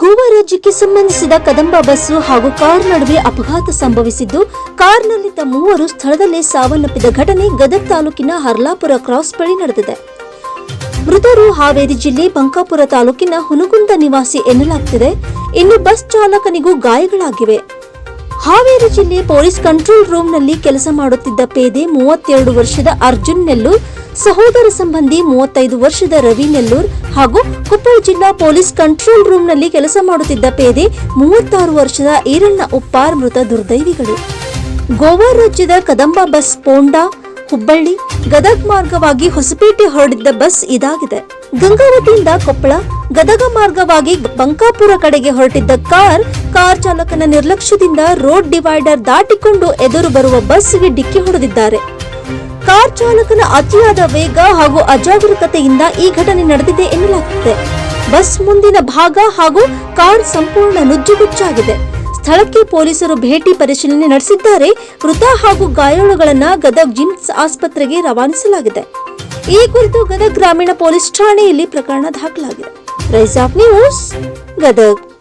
ಗೋವಾ ರಾಜ್ಯಕ್ಕೆ ಸಂಬಂಧಿಸಿದ ಕದಂಬ ಬಸ್ಸು ಹಾಗೂ ಕಾರ್ ನಡುವೆ ಅಪಘಾತ ಸಂಭವಿಸಿದ್ದು, ಕಾರ್ನಲ್ಲಿದ್ದ ಮೂವರು ಸ್ಥಳದಲ್ಲೇ ಸಾವನ್ನಪ್ಪಿದ ಘಟನೆ ಗದಗ ತಾಲೂಕಿನ ಹರ್ಲಾಪುರ ಕ್ರಾಸ್ ಬಳಿ ನಡೆದಿದೆ. ಮೃತರು ಹಾವೇರಿ ಜಿಲ್ಲೆ ಬಂಕಾಪುರ ತಾಲೂಕಿನ ಹುನಗುಂದ ನಿವಾಸಿ ಎನ್ನಲಾಗುತ್ತಿದೆ ಇನ್ನು ಬಸ್ ಚಾಲಕನಿಗೂ ಗಾಯಗಳಾಗಿವೆ. ಹಾವೇರಿ ಜಿಲ್ಲೆ ಪೊಲೀಸ್ ಕಂಟ್ರೋಲ್ ರೂಮ್ನಲ್ಲಿ ಕೆಲಸ ಮಾಡುತ್ತಿದ್ದ ಪೇದೆ ಮೂವತ್ತೆರಡು ವರ್ಷದ ಅರ್ಜುನ್ ನೆಲ್ಲೂರ್, ಸಹೋದರ ಸಂಬಂಧಿ ಮೂವತ್ತೈದು ವರ್ಷದ ರವಿ ನೆಲ್ಲೂರ್ ಹಾಗೂ ಕೊಪ್ಪಳ ಜಿಲ್ಲಾ ಪೊಲೀಸ್ ಕಂಟ್ರೋಲ್ ರೂಮ್ನಲ್ಲಿ ಕೆಲಸ ಮಾಡುತ್ತಿದ್ದ ಪೇದೆ ಮೂವತ್ತಾರು ವರ್ಷದ ಈರಣ್ಣ ಉಪ್ಪಾರ್ ಮೃತ ದುರ್ದೈವಿಗಳು. ಗೋವಾ ರಾಜ್ಯದ ಕದಂಬ ಬಸ್ ಪೋಂಡಾ, ಹುಬ್ಬಳ್ಳಿ, ಗದಗ್ ಮಾರ್ಗವಾಗಿ ಹೊಸಪೇಟೆ ಹೊರಡಿದ್ದ ಬಸ್ ಇದಾಗಿದೆ. ಗಂಗಾವತಿಯಿಂದ ಕೊಪ್ಪಳ ಗದಗ ಮಾರ್ಗವಾಗಿ ಬಂಕಾಪುರ ಕಡೆಗೆ ಹೊರಟಿದ್ದ ಕಾರ್ ಕಾರ್ ಚಾಲಕನ ನಿರ್ಲಕ್ಷ್ಯದಿಂದ ರೋಡ್ ಡಿವೈಡರ್ ದಾಟಿಕೊಂಡು ಎದುರು ಬರುವ ಬಸ್ಗೆ ಡಿಕ್ಕಿ ಹೊಡೆದಿದ್ದಾರೆ. ಕಾರ್ ಚಾಲಕನ ಅತಿಯಾದ ವೇಗ ಹಾಗೂ ಅಜಾಗರೂಕತೆಯಿಂದ ಈ ಘಟನೆ ನಡೆದಿದೆ ಎನ್ನಲಾಗುತ್ತಿದೆ. ಬಸ್ ಮುಂದಿನ ಭಾಗ ಹಾಗೂ ಕಾರ್ ಸಂಪೂರ್ಣ ನುಜ್ಜುಗುಜ್ಜಾಗಿದೆ ಸ್ಥಳಕ್ಕೆ ಪೊಲೀಸರು ಭೇಟಿ ಪರಿಶೀಲನೆ ನಡೆಸಿದ್ದಾರೆ. ಮೃತ ಹಾಗೂ ಗಾಯಾಳುಗಳನ್ನು ಗದಗ್ ಜಿಮ್ಸ್ ಆಸ್ಪತ್ರೆಗೆ ರವಾನಿಸಲಾಗಿದೆ. ಈ ಕುರಿತು ಗದಗ ಗ್ರಾಮೀಣ ಪೊಲೀಸ್ ಠಾಣೆಯಲ್ಲಿ ಪ್ರಕರಣ ದಾಖಲಾಗಿದೆ. Rise of news Gadag.